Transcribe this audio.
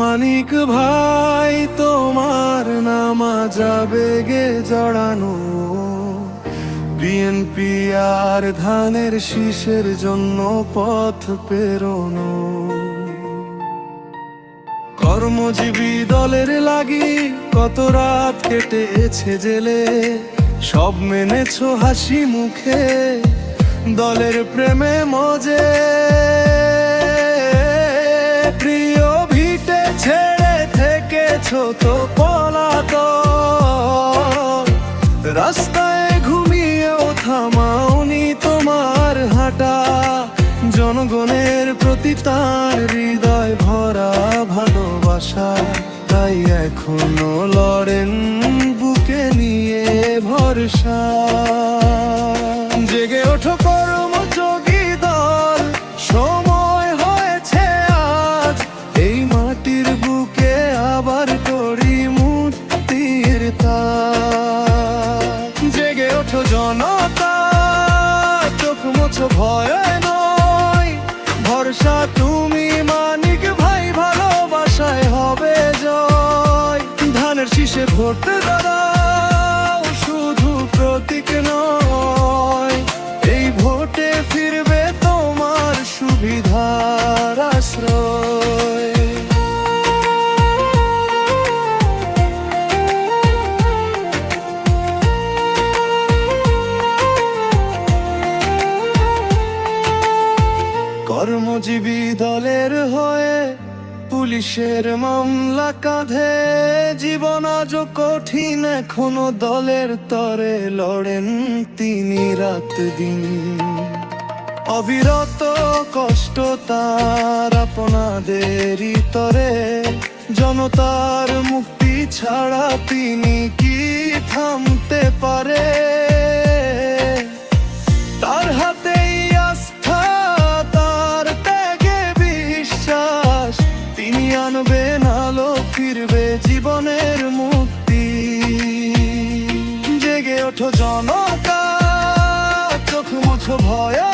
মানিক ভাই, তোমার নামা যাবে গে জড়ানো। বিএনপি আর ধানের শীষের জন্য পথ পেরোনো। কর্মজীবী দলের লাগি কত রাত কেটেছে জেলে। সব মেনেছো হাসি মুখে, দলের প্রেমে মজে। প্রিয় থেকেছো তো পলাত রাস্তায় ঘুমিয়েও থামাওনি তোমার হাঁটা। জনগণের প্রতি তার হৃদয় ভরা ভালোবাসা, তাই এখনও লড়েন বুকে নিয়ে ভরসা। তাজ জেগে ওঠো জনতা, চোখ মোছো ভয় নয়। ভরসা তুমি মানিক ভাই, ভালোবাসায় হবে জয়। ধানের শীষে ভোট কর্মজীবী দলের হয়ে পুলিশের মামলা কাঁধে। জীবন আজ কঠিন, এখনও দলের তরে লড়েন তিনি রাত দিন অবিরত কষ্ট তার আপনাদেরই তরে। জনতার মুক্তি ছাড়া তিনি কি থামতে পারে? জনতা চোখ মুছো ভয়